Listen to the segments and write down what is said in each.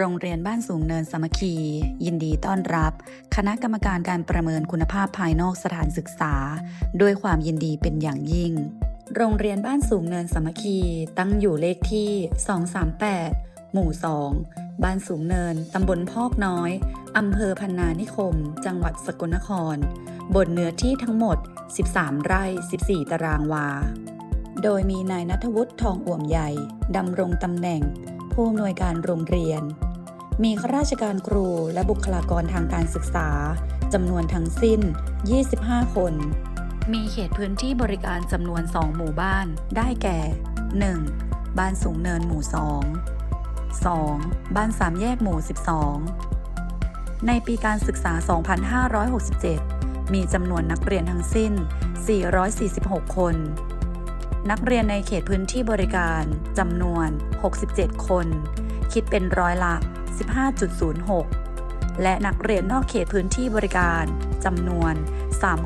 โรงเรียนบ้านสูงเนินสมัคคี ยินดีต้อนรับ คณะกรรมการการประเมินคุณภาพภายนอกสถานศึกษา ด้วยความยินดีเป็นอย่างยิ่ง โรงเรียนบ้านสูงเนินสมัคคี ตั้งอยู่เลขที่ 238 หมู่ 2 บ้านสูงเนิน ตำบลพอกน้อย อำเภอพันนานิคม จังหวัดสกลนคร บนเนื้อที่ทั้งหมด 13 ไร่ 14 ตารางวา โดยมีนายนัทวุฒิทองอ่วมใหญ่ดำรงตำแหน่งผู้อำนวยการโรงเรียน มีข้าราชการครูและบุคลากรทางการศึกษาจำนวนทั้งสิ้น 25 คน มีเขตพื้นที่บริการจำนวน 2 หมู่บ้าน ได้แก่ 1. บ้านสูงเนินหมู่ 2 2. บ้านสามแยกหมู่ 12 ในปีการศึกษา 2567 มีจำนวนนักเรียนทั้งสิ้น 446 คน นักเรียนในเขตพื้นที่บริการจำนวน 67 คน คิดเป็นร้อยละ 15.06 และนักเรียนนอกเขตพื้นที่บริการจำนวน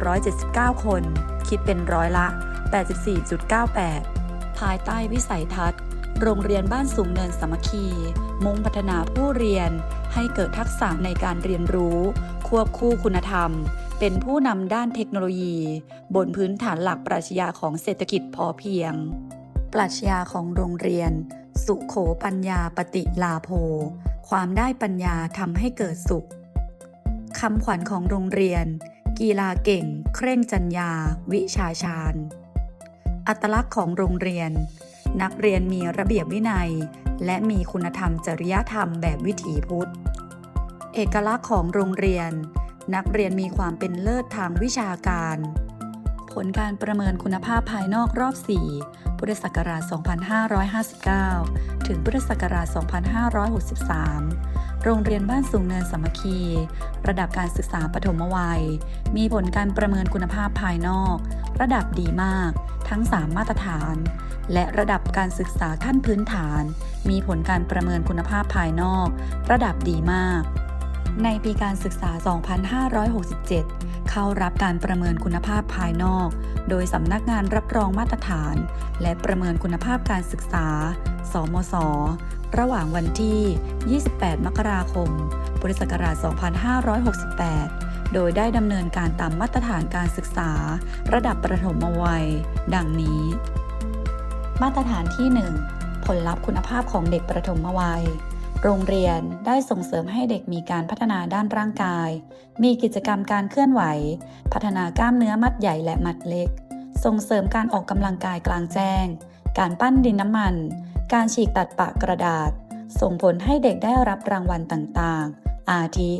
379 คน คิดเป็นร้อยละ 84.98 ภายใต้วิสัยทัศน์ โรงเรียนบ้านสูงเนินสมัคคี มุ่งพัฒนาผู้เรียนให้เกิดทักษะในการเรียนรู้ ควบคู่คุณธรรม เป็นผู้นำด้านเทคโนโลยี บนพื้นฐานหลักปรัชญาของเศรษฐกิจพอเพียง ปรัชญาของโรงเรียน สุโขปัญญาปฏิลาโภ ความได้ปัญญาทำให้เกิดสุขคำขวัญของโรงเรียน กีฬาเก่ง เคร่งจัญญา วิชาชาญ อัตลักษณ์ของโรงเรียน นักเรียนมีระเบียบวินัย และมีคุณธรรมจริยธรรมแบบวิถีพุทธ เอกลักษณ์ของโรงเรียน นักเรียนมีความเป็นเลิศทางวิชาการ ผลการประเมินคุณภาพภายนอกรอบ 4 พุทธศักราช 2559 ถึงพุทธศักราช 2563 โรงเรียนบ้านสูงเนินสามัคคี ระดับการศึกษาปฐมวัย มีผลการประเมินคุณภาพภายนอก ระดับดีมาก ทั้ง 3 มาตรฐาน และระดับการศึกษาขั้นพื้นฐาน มีผลการประเมินคุณภาพภายนอก ระดับดีมาก ในปีการศึกษา 2567 เข้ารับการประเมินคุณภาพภายนอก โดยสำนักงานรับรองมาตรฐาน และประเมินคุณภาพการศึกษา สมศระหว่างวันที่ 28 มกราคม พุทธศักราช 2568 โดยได้ดำเนินการตามมาตรฐานการศึกษา ระดับประถมวัย ดังนี้ มาตรฐานที่ 1 ผลลัพธ์คุณภาพของเด็กประถมวัย โรงเรียนได้ส่งเสริมให้เด็กมีการพัฒนาด้านร่างกาย มีกิจกรรมการเคลื่อนไหว พัฒนากล้ามเนื้อมัดใหญ่และมัดเล็ก ส่งเสริมการออกกำลังกายกลางแจ้ง การปั้นดินน้ำมัน การฉีกตัดปะกระดาษ ส่งผลให้เด็กได้รับรางวัลต่างๆ อาทิ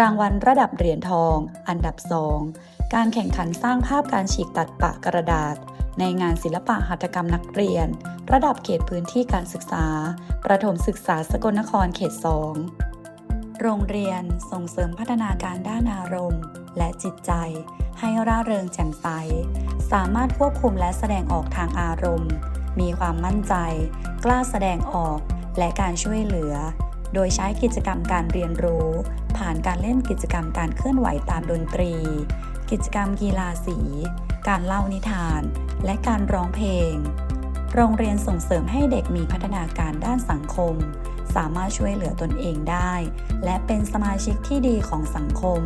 รางวัลระดับเหรียญทอง อันดับ2การแข่งขันสร้างภาพการฉีกตัดปะกระดาษ ในงานศิลปะหัตถกรรมนักเรียน ระดับเขตพื้นที่การศึกษา ประถมศึกษาสกลนครเขต 2 โรงเรียนส่งเสริมพัฒนาการด้านอารมณ์ และจิตใจ ให้ร่าเริงแจ่มใส สามารถควบคุมและแสดงออกทางอารมณ์ มีความมั่นใจ กล้าแสดงออก และการช่วยเหลือ โดยใช้กิจกรรมการเรียนรู้ ผ่านการเล่นกิจกรรมการเคลื่อนไหวตามดนตรี กิจกรรมกีฬาสี การเล่านิทาน และการร้องเพลง โรงเรียนส่งเสริมให้เด็กมีพัฒนาการด้านสังคม สามารถช่วยเหลือตนเองได้ และเป็นสมาชิกที่ดีของสังคม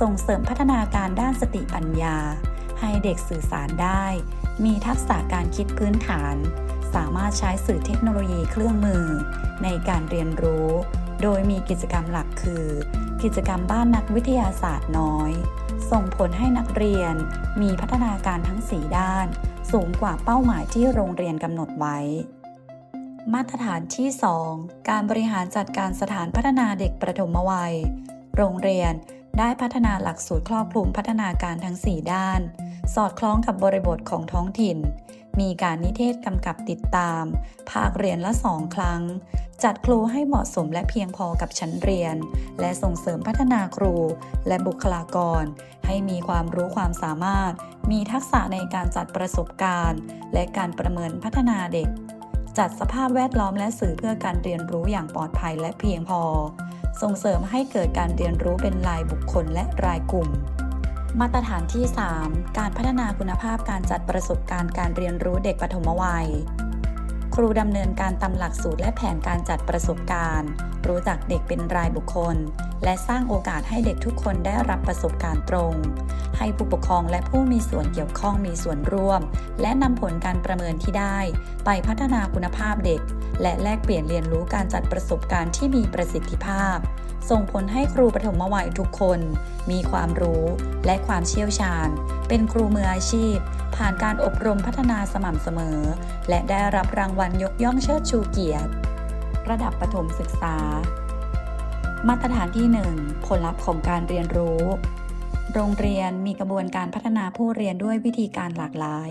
ส่งเสริมพัฒนาการด้านสติปัญญา ให้เด็กสื่อสารได้ มีทักษะการคิดพื้นฐาน สามารถใช้สื่อเทคโนโลยีเครื่องมือ ในการเรียนรู้ โดยมีกิจกรรมหลักคือ กิจกรรมบ้านนักวิทยาศาสตร์น้อย ส่งผลให้นักเรียนมีพัฒนาการทั้ง 4 ด้าน สูงกว่าเป้าหมายที่โรงเรียนกำหนดไว้ มาตรฐานที่ 2 การบริหารจัดการสถานพัฒนาเด็กประถมวัย โรงเรียน ได้พัฒนาหลักสูตรครอบคลุมพัฒนาการทั้ง 4 ด้าน สอดคล้องกับบริบทของท้องถิ่น มีการนิเทศกำกับติดตาม ภาคเรียนละสองครั้ง จัดครูให้เหมาะสมและเพียงพอกับชั้นเรียน และส่งเสริมพัฒนาครูและบุคลากร ให้มีความรู้ความสามารถ มีทักษะในการจัดประสบการณ์ และการประเมินพัฒนาเด็ก จัดสภาพแวดล้อมและสื่อเพื่อการเรียนรู้อย่างปลอดภัยและเพียงพอ ส่งเสริมให้เกิดการเรียนรู้เป็นรายบุคคลและรายกลุ่ม มาตรฐานที่ 3 การพัฒนาคุณภาพการจัดประสบการณ์การเรียนรู้เด็กปฐมวัย รูดำเนินการตามหลักสูตรและแผนการจัดประสบการณ์ รู้จักเด็กเป็นรายบุคคล และสร้างโอกาสให้เด็กทุกคนได้รับประสบการณ์ตรง ให้ผู้ปกครองและผู้มีส่วนเกี่ยวข้องมีส่วนร่วม และนำผลการประเมินที่ได้ ไปพัฒนาคุณภาพเด็ก และแลกเปลี่ยนเรียนรู้การจัดประสบการณ์ที่มีประสิทธิภาพ ส่งผลให้ครูปฐมวัยทุกคน มีความรู้และความเชี่ยวชาญ เป็นครูมืออาชีพ ผ่านการอบรมพัฒนาสม่ำเสมอ และได้รับรางวัลยกย่องเชิดชูเกียรติ ระดับประถมศึกษา มาตรฐานที่ 1 ผลลัพธ์ของการเรียนรู้ โรงเรียนมีกระบวนการพัฒนาผู้เรียนด้วยวิธีการหลากหลาย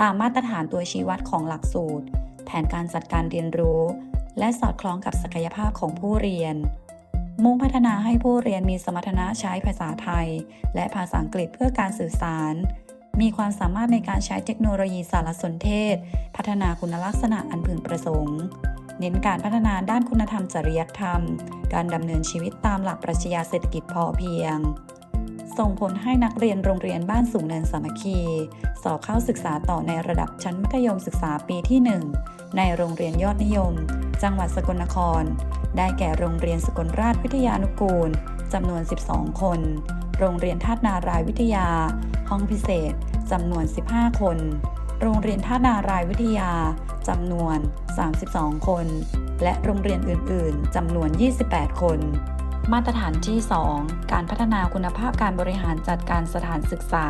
ตามมาตรฐานตัวชี้วัดของหลักสูตร แผนการจัดการเรียนรู้ และสอดคล้องกับศักยภาพของผู้เรียนมุ่งพัฒนาให้ผู้เรียนมีสมรรถนะใช้ภาษาไทย และภาษาอังกฤษเพื่อการสื่อสาร มีความสามารถในการใช้เทคโนโลยีสารสนเทศ พัฒนาคุณลักษณะอันพึงประสงค์ เน้นการพัฒนาด้านคุณธรรมจริยธรรม การดำเนินชีวิตตามหลักปรัชญาเศรษฐกิจพอเพียง ส่งผลให้นักเรียนโรงเรียนบ้านสูงเนินสามัคคี สอบเข้าศึกษาต่อในระดับชั้นมัธยมศึกษาปีที่ 1 ในโรงเรียนยอดนิยม จังหวัดสกลนคร ได้แก่โรงเรียนสกลราชวิทยานุกูลจำนวน 12 คน โรงเรียนธาตุนารายวิทยา ห้องพิเศษ จำนวน 15 คน โรงเรียนท่านารายวิทยาจำนวน 32 คน และโรงเรียนอื่น ๆจำนวน 28 คน มาตรฐานที่ 2 การพัฒนาคุณภาพการบริหารจัดการสถานศึกษา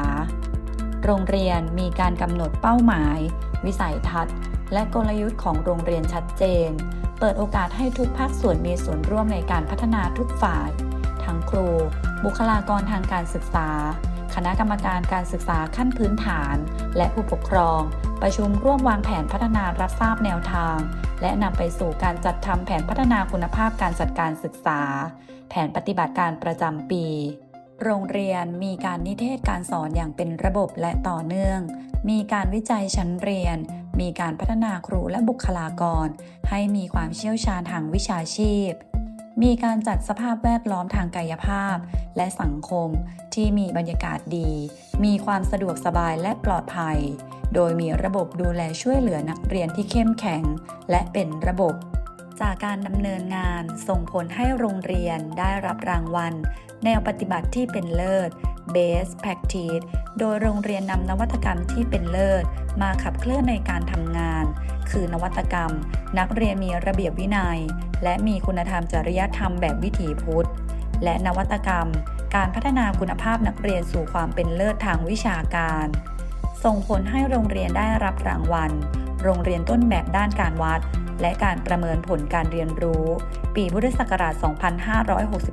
โรงเรียนมีการกำหนดเป้าหมาย วิสัยทัศน์ และกลยุทธ์ของโรงเรียนชัดเจน เปิดโอกาสให้ทุกภาคส่วนมีส่วนร่วมในการพัฒนาทุกฝ่าย ทั้งครู บุคลากรทางการศึกษา คณะกรรมการการศึกษาขั้นพื้นฐาน และผู้ปกครอง ประชุมร่วมวางแผนพัฒนารับทราบแนวทาง และนำไปสู่การจัดทำแผนพัฒนาคุณภาพการจัดการศึกษา แผนปฏิบัติการประจำปี โรงเรียนมีการนิเทศการสอนอย่างเป็นระบบและต่อเนื่อง มีการวิจัยชั้นเรียน มีการพัฒนาครูและบุคลากร ให้มีความเชี่ยวชาญทางวิชาชีพ มีการจัดสภาพแวดล้อมทางกายภาพ และสังคมที่มีบรรยากาศดี มีความสะดวกสบายและปลอดภัย โดยมีระบบดูแลช่วยเหลือนักเรียนที่เข้มแข็ง และเป็นระบบ จากการดำเนินงานส่งผลให้โรงเรียนได้รับรางวัล แนวปฏิบัติที่เป็นเลิศ Best Practice โดยโรงเรียนนำนวัตกรรมที่เป็นเลิศ มาขับเคลื่อนในการทำงาน คือนวัตกรรม นักเรียนมีระเบียบวินัย และมีคุณธรรมจริยธรรมแบบวิถีพุทธ และนวัตกรรม การพัฒนาคุณภาพนักเรียนสู่ความเป็นเลิศทางวิชาการ ส่งผลให้โรงเรียนได้รับรางวัล โรงเรียนต้นแบบด้านการวัด และการประเมินผลการเรียนรู้ ปีพุทธศักราช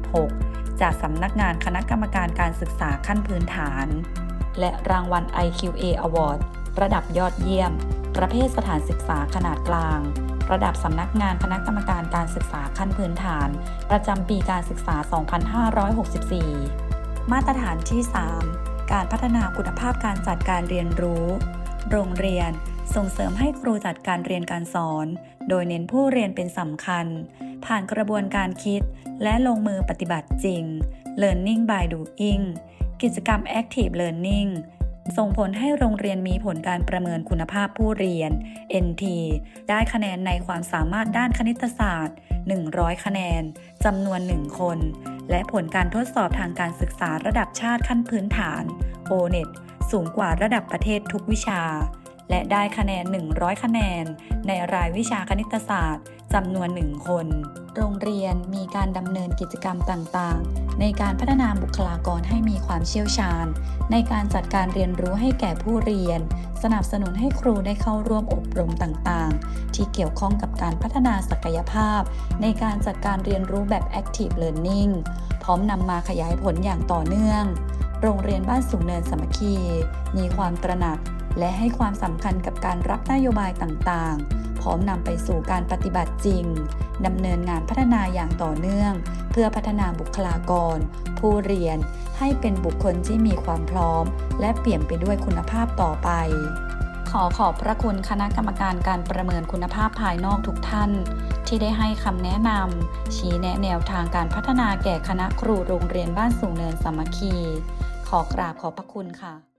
2566 จากสำนักงานคณะกรรมการการศึกษาขั้นพื้นฐาน และรางวัล IQA Award ระดับยอดเยี่ยม ประเภทสถานศึกษาขนาดกลาง ระดับสำนักงานคณะกรรมการการศึกษาขั้นพื้นฐาน ประจำปีการศึกษา 2564 มาตรฐานที่ 3 การพัฒนาคุณภาพการจัดการเรียนรู้ โรงเรียนส่งเสริมให้ครูจัดการเรียนการสอน โดยเน้นผู้เรียนเป็นสำคัญ ผ่านกระบวนการคิด และลงมือปฏิบัติจริง Learning by Doing กิจกรรม Active Learning ส่งผลให้โรงเรียนมีผลการประเมินคุณภาพผู้เรียน NT ได้คะแนนในความสามารถด้านคณิตศาสตร์ 100 คะแนนจำนวน 1 คน และผลการทดสอบทางการศึกษาระดับชาติขั้นพื้นฐาน O-NET สูงกว่าระดับประเทศทุกวิชา และได้คะแนน 100 คะแนน ในรายวิชาคณิตศาสตร์จำนวน 1 คน โรงเรียนมีการดำเนินกิจกรรมต่างๆ ในการพัฒนาบุคลากรให้มีความเชี่ยวชาญ ในการจัดการเรียนรู้ให้แก่ผู้เรียน สนับสนุนให้ครูได้เข้าร่วมอบรมต่างๆ ที่เกี่ยวข้องกับการพัฒนาศักยภาพ ในการจัดการเรียนรู้แบบ Active Learning พร้อมนำมาขยายผลอย่างต่อเนื่อง โรงเรียนบ้านสูงเนินสมัคคี มีความตระหนัก และให้ความสำคัญกับการรับนโยบายต่างๆ ร้อมนำไปสู่การปฏิบัติจริงดำเนินงานพัฒนาอย่างต่อเนื่อง เพื่อพัฒนาบุคลากร ผู้เรียนให้เป็นบุคคลที่มีความพร้อม และเปลี่ยนไปด้วยคุณภาพต่อไป ขอขอบพระคุณคณะกรรมการการประเมินคุณภาพภายนอกทุกท่าน ที่ได้ให้คำแนะนำชี้แนะแนวทางการพัฒนาแก่คณะครูโรงเรียนบ้านสูงเนินสามัคคี ขอกราบขอบพระคุณค่ะ